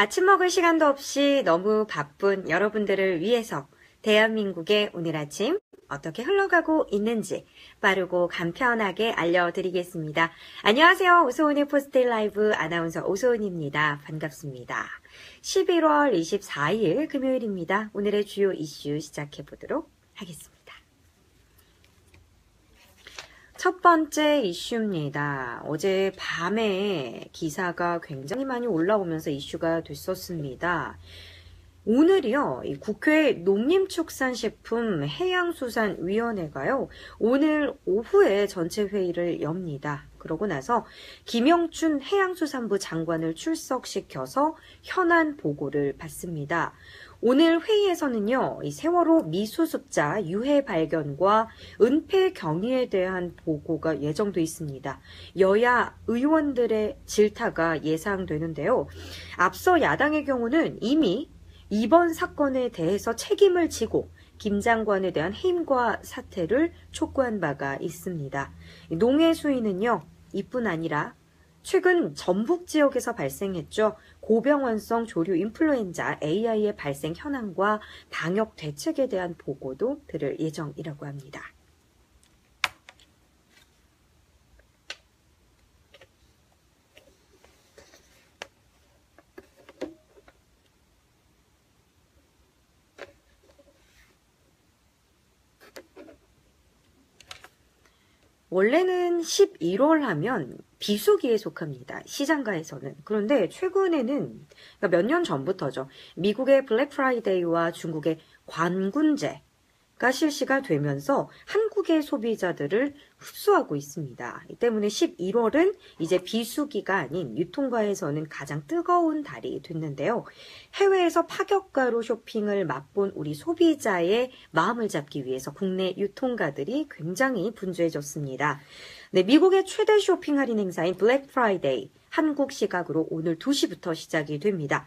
아침 먹을 시간도 없이 너무 바쁜 여러분들을 위해서 대한민국의 오늘 아침 어떻게 흘러가고 있는지 빠르고 간편하게 알려드리겠습니다. 안녕하세요. 오소은의 포스트 라이브 아나운서 오소은입니다. 반갑습니다. 11월 24일 금요일입니다. 오늘의 주요 이슈 시작해 보도록 하겠습니다. 첫 번째 이슈입니다. 어제 밤에 기사가 굉장히 많이 올라오면서 이슈가 됐었습니다. 오늘이요, 국회 농림축산식품 해양수산위원회가요, 오늘 오후에 전체 회의를 엽니다. 그러고 나서 김영춘 해양수산부 장관을 출석시켜서 현안 보고를 받습니다. 오늘 회의에서는요, 이 세월호 미수습자 유해 발견과 은폐 경위에 대한 보고가 예정돼 있습니다. 여야 의원들의 질타가 예상되는데요. 앞서 야당의 경우는 이미 이번 사건에 대해서 책임을 지고 김 장관에 대한 해임과 사퇴를 촉구한 바가 있습니다. 농해 수위는요, 이뿐 아니라 최근 전북 지역에서 발생했죠. 고병원성 조류 인플루엔자 AI의 발생 현황과 방역 대책에 대한 보고도 들을 예정이라고 합니다. 원래는 11월 하면 비수기에 속합니다. 시장가에서는. 그런데 최근에는 그러니까 몇 년 전부터죠. 미국의 블랙 프라이데이와 중국의 관군제 가 실시가 되면서 한국의 소비자들을 흡수하고 있습니다. 이 때문에 11월은 이제 비수기가 아닌 유통가에서는 가장 뜨거운 달이 됐는데요. 해외에서 파격가로 쇼핑을 맛본 우리 소비자의 마음을 잡기 위해서 국내 유통가들이 굉장히 분주해졌습니다. 네, 미국의 최대 쇼핑 할인 행사인 블랙 프라이데이 한국 시각으로 오늘 2시부터 시작이 됩니다.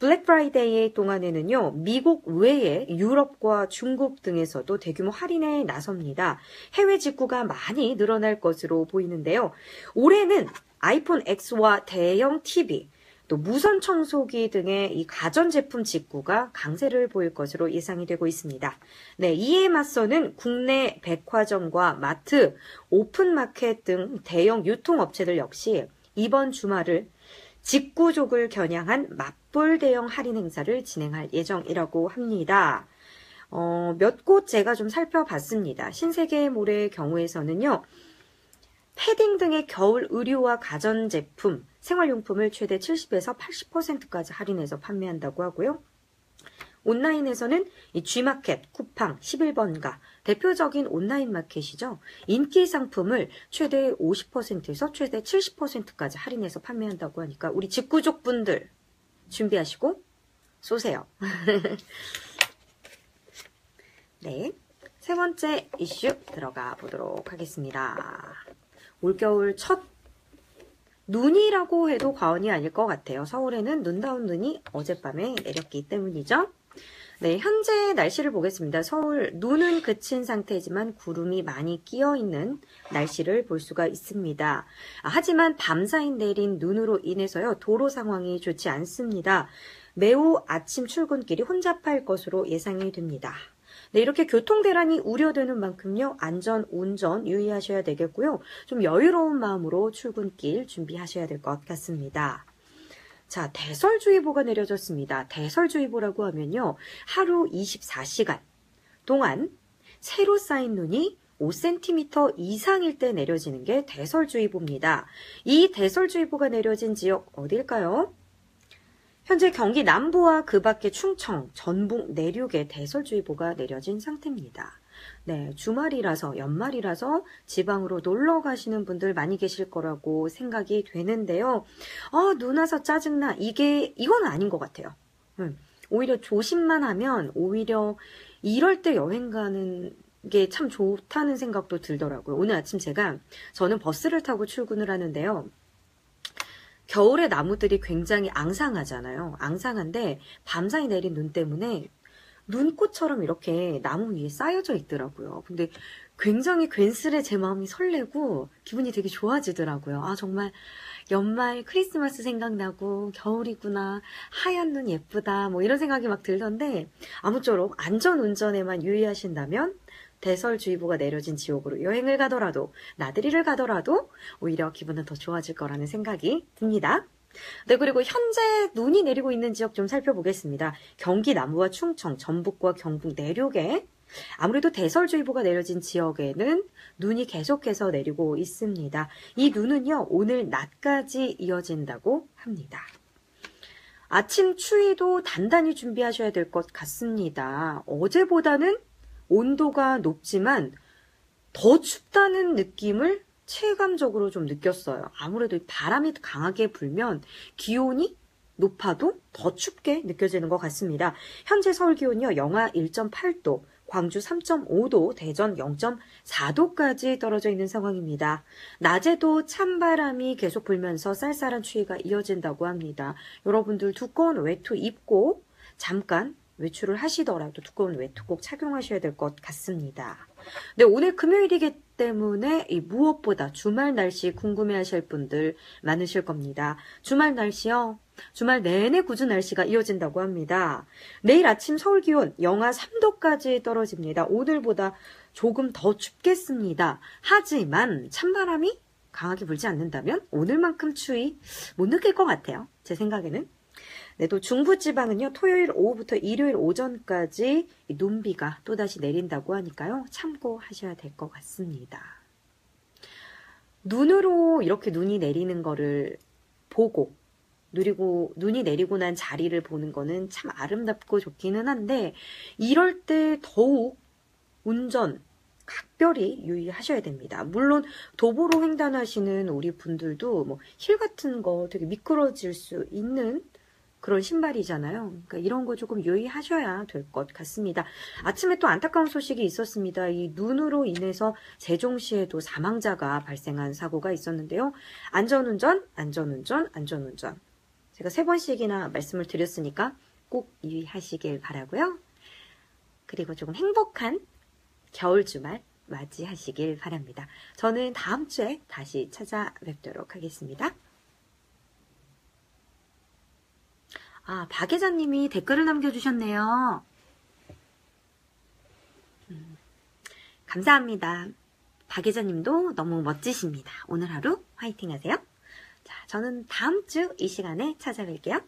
블랙 프라이데이 동안에는요, 미국 외에 유럽과 중국 등에서도 대규모 할인에 나섭니다. 해외 직구가 많이 늘어날 것으로 보이는데요. 올해는 아이폰 X와 대형 TV, 또 무선 청소기 등의 이 가전제품 직구가 강세를 보일 것으로 예상이 되고 있습니다. 네, 이에 맞서는 국내 백화점과 마트, 오픈마켓 등 대형 유통업체들 역시 이번 주말을 직구족을 겨냥한 맞불 대형 할인 행사를 진행할 예정이라고 합니다. 어, 몇 곳 제가 좀 살펴봤습니다. 신세계몰의 경우에서는요. 패딩 등의 겨울 의류와 가전제품, 생활용품을 최대 70에서 80%까지 할인해서 판매한다고 하고요. 온라인에서는 이 G마켓, 쿠팡, 11번가 대표적인 온라인 마켓이죠. 인기 상품을 최대 50%에서 최대 70%까지 할인해서 판매한다고 하니까 우리 직구족 분들 준비하시고 쏘세요. 네. 세 번째 이슈 들어가 보도록 하겠습니다. 올겨울 첫 눈이라고 해도 과언이 아닐 것 같아요. 서울에는 눈다운 눈이 어젯밤에 내렸기 때문이죠. 네, 현재 날씨를 보겠습니다. 서울 눈은 그친 상태지만 구름이 많이 끼어 있는 날씨를 볼 수가 있습니다. 아, 하지만 밤사이 내린 눈으로 인해서요, 도로 상황이 좋지 않습니다. 매우 아침 출근길이 혼잡할 것으로 예상이 됩니다. 네, 이렇게 교통 대란이 우려되는 만큼요, 안전 운전 유의하셔야 되겠고요. 좀 여유로운 마음으로 출근길 준비하셔야 될 것 같습니다. 자, 대설주의보가 내려졌습니다. 대설주의보라고 하면요. 하루 24시간 동안 새로 쌓인 눈이 5cm 이상일 때 내려지는 게 대설주의보입니다. 이 대설주의보가 내려진 지역 어딜까요? 현재 경기 남부와 그 밖의 충청, 전북 내륙에 대설주의보가 내려진 상태입니다. 네, 주말이라서 연말이라서 지방으로 놀러 가시는 분들 많이 계실 거라고 생각이 되는데요. 아, 눈 와서 짜증나. 이게 이건 아닌 것 같아요. 음, 오히려 조심만 하면 오히려 이럴 때 여행 가는 게 참 좋다는 생각도 들더라고요. 오늘 아침 제가 저는 버스를 타고 출근을 하는데요. 겨울에 나무들이 굉장히 앙상하잖아요. 앙상한데 밤사이 내린 눈 때문에 눈꽃처럼 이렇게 나무 위에 쌓여져 있더라고요. 근데 굉장히 괜스레 제 마음이 설레고 기분이 되게 좋아지더라고요. 아, 정말 연말 크리스마스 생각나고 겨울이구나. 하얀 눈 예쁘다. 뭐 이런 생각이 막 들던데 아무쪼록 안전 운전에만 유의하신다면 대설주의보가 내려진 지역으로 여행을 가더라도 나들이를 가더라도 오히려 기분은 더 좋아질 거라는 생각이 듭니다. 네, 그리고 현재 눈이 내리고 있는 지역 좀 살펴보겠습니다. 경기 남부와 충청, 전북과 경북 내륙에 아무래도 대설주의보가 내려진 지역에는 눈이 계속해서 내리고 있습니다. 이 눈은요, 오늘 낮까지 이어진다고 합니다. 아침 추위도 단단히 준비하셔야 될 것 같습니다. 어제보다는 온도가 높지만 더 춥다는 느낌을 체감적으로 좀 느꼈어요. 아무래도 바람이 강하게 불면 기온이 높아도 더 춥게 느껴지는 것 같습니다. 현재 서울 기온이요, 영하 1.8도, 광주 3.5도, 대전 0.4도까지 떨어져 있는 상황입니다. 낮에도 찬바람이 계속 불면서 쌀쌀한 추위가 이어진다고 합니다. 여러분들 두꺼운 외투 입고 잠깐 외출을 하시더라도 두꺼운 외투 꼭 착용하셔야 될 것 같습니다. 네, 오늘 금요일이기 때문에 이 무엇보다 주말 날씨 궁금해 하실 분들 많으실 겁니다. 주말 날씨요. 주말 내내 굳은 날씨가 이어진다고 합니다. 내일 아침 서울 기온 영하 3도까지 떨어집니다. 오늘보다 조금 더 춥겠습니다. 하지만 찬바람이 강하게 불지 않는다면 오늘만큼 추위 못 느낄 것 같아요. 제 생각에는. 네, 또 중부지방은요, 토요일 오후부터 일요일 오전까지 눈비가 또다시 내린다고 하니까요, 참고하셔야 될 것 같습니다. 눈으로 이렇게 눈이 내리는 거를 보고, 누리고, 눈이 내리고 난 자리를 보는 거는 참 아름답고 좋기는 한데, 이럴 때 더욱 운전, 각별히 유의하셔야 됩니다. 물론 도보로 횡단하시는 우리 분들도 뭐 힐 같은 거 되게 미끄러질 수 있는 그런 신발이잖아요. 그러니까 이런 거 조금 유의하셔야 될 것 같습니다. 아침에 또 안타까운 소식이 있었습니다. 이 눈으로 인해서 세종시에도 사망자가 발생한 사고가 있었는데요. 안전운전, 안전운전, 안전운전. 제가 세 번씩이나 말씀을 드렸으니까 꼭 유의하시길 바라고요. 그리고 조금 행복한 겨울 주말 맞이하시길 바랍니다. 저는 다음 주에 다시 찾아뵙도록 하겠습니다. 아, 박예자님이 댓글을 남겨주셨네요. 음, 감사합니다. 박예자님도 너무 멋지십니다. 오늘 하루 화이팅 하세요. 자, 저는 다음 주 이 시간에 찾아뵐게요.